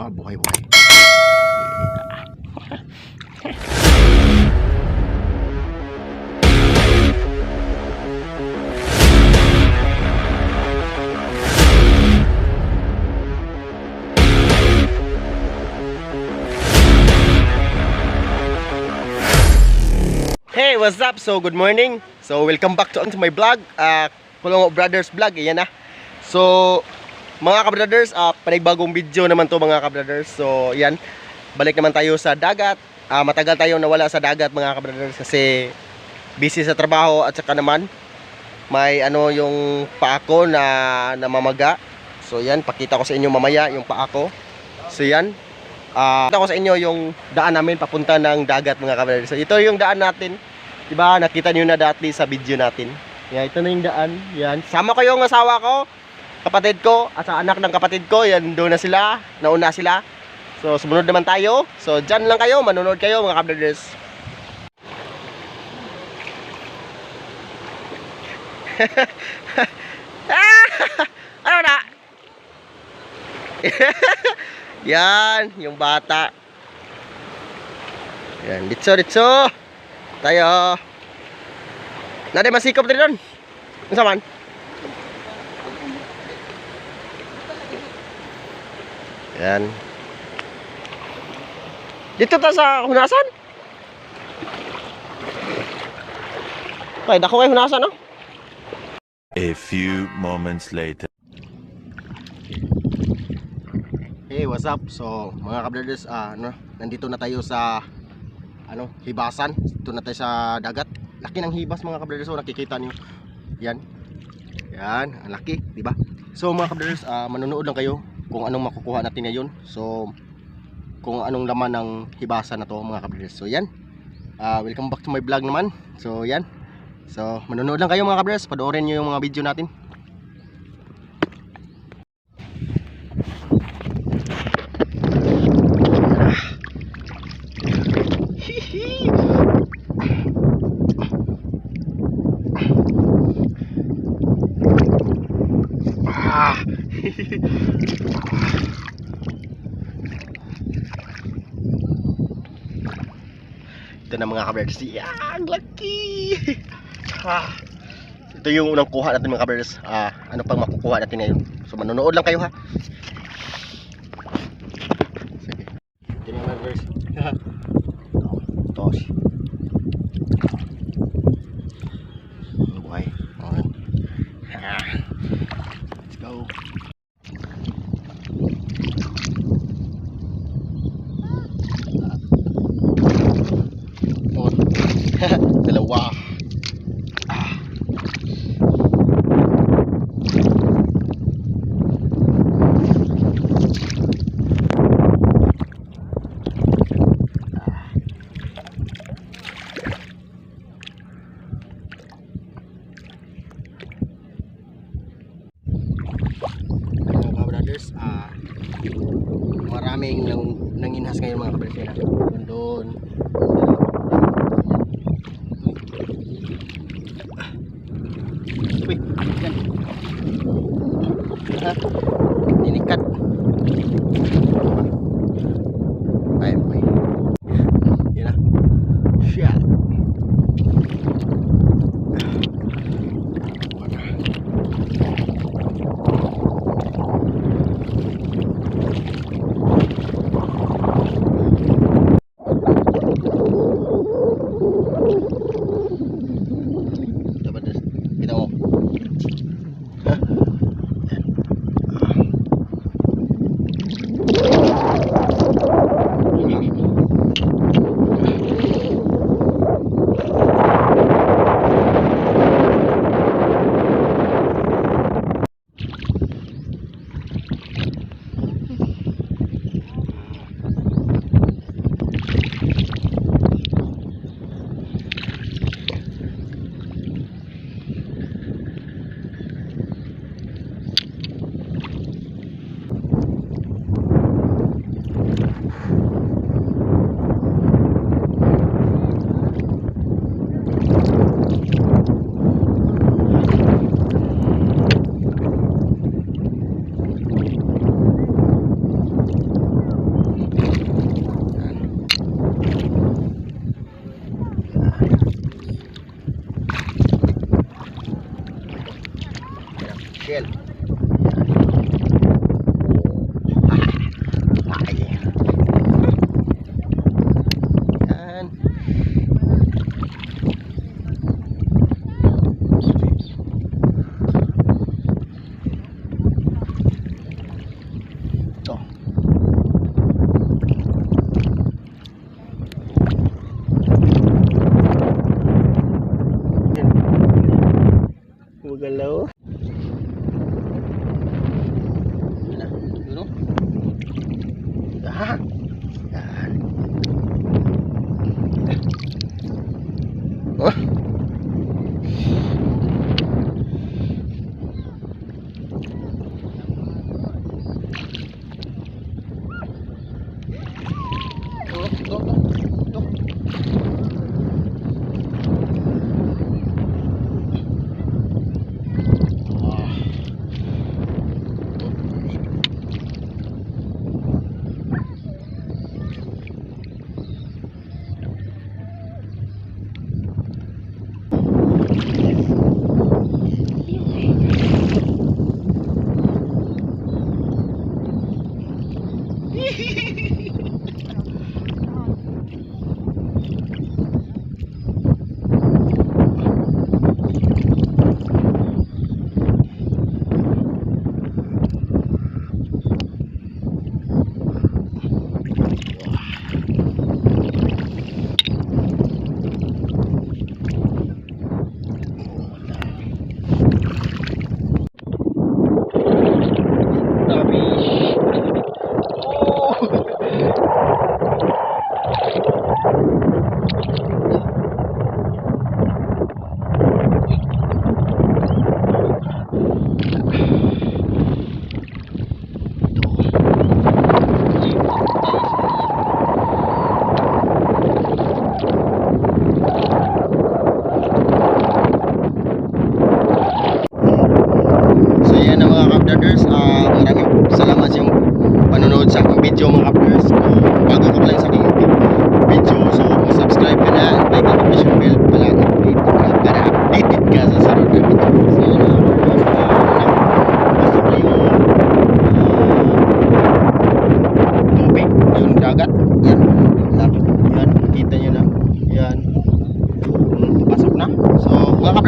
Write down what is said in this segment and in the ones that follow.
Ah, buhay, buhay. Hey, what's up? So, good morning. So, welcome back to, to my vlog. Uh, Kulongo Brothers Vlog. Ayan na. So, mga kabrothers, uh, panagbagong video naman to mga kabrothers. So, yan. Balik naman tayo sa dagat. Ah, matagal tayo nawala sa dagat mga kabrothers kasi busy sa trabaho at saka naman may ano yung paa ko na namamaga. So, yan. Pakita ko sa inyo mamaya yung paa ko. So, yan. Ah, pakita ko sa inyo yung daan namin papunta ng dagat mga kabrothers. So, ito yung daan natin. Diba? Nakita niyo na dati sa video natin. Yan, ito na yung daan. Yan. Sama ko yung asawa ko, kapatid ko, at sa anak ng kapatid ko. Yan, doon na sila. Nauna sila. So, sumunod naman tayo. So, dyan lang kayo. Manunod kayo mga kabrothers. ah! Ano na? Yan, yung bata. Yan, ditso, ditso. Tayo. Nade masikop diri doon. Unsa man? Yan. Dito ta sa hunasan? Kay dako kay hunasan no? A few moments later. Hey, what's up? So, mga kabrothers, ah, ano, nandito na tayo sa ano, hibasan. Dito na tayo sa dagat. Laki ng hibas mga kabrothers. So, nakikita niyo. Yan. Yan, ang laki, di ba? So, mga kabrothers, ah, manonood lang kayo kung anong makukuha natin ngayon. So, kung anong laman ng hibasan na to mga kabrothers. So, yan. Ah, welcome back to my vlog naman. So, yan. So, manonood lang kayo mga kabrothers. Panoorin niyo yung mga video natin. Ah. Ito na mga kabers. Yan, lucky! Ah. Ito yung unang kuha natin mga kabers. Ah, ano pang makukuha natin ngayon. So manonood lang kayo ha. Sige. Ito na mga kabers. Tos. Ah maraming nang nanginhas ngayon mga yan ah. doon Michelle. huh?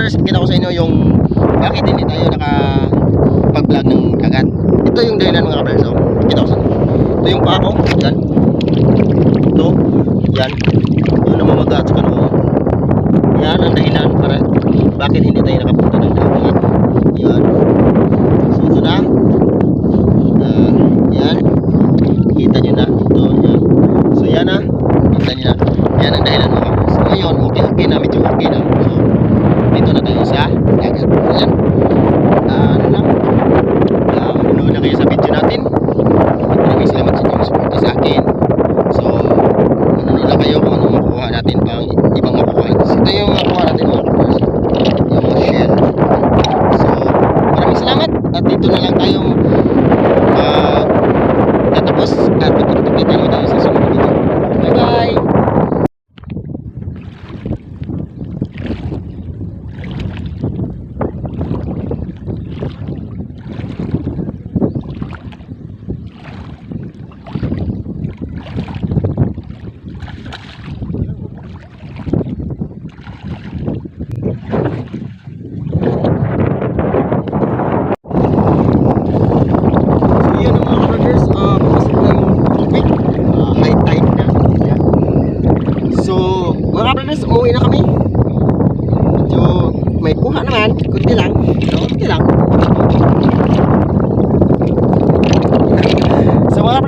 vloggers, kita ko sa inyo yung bakit hindi tayo nakapag-vlog ng kagat. Ito yung dahilan mga kabers. So, kita ko sa inyo. Ito yung paa ko. Yan. Ito. Yan. Ito namamagat sa kanon. Yan ang dahilan para bakit hindi tayo nakapag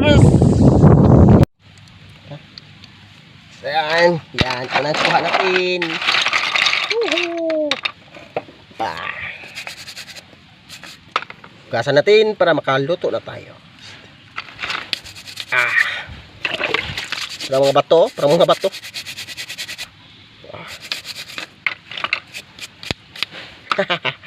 Yes! So yan, yan. Ito na kuha natin. Woohoo! Ah. Gasan natin para makaluto na tayo. Ah. Para mga bato, para mga bato. Ah.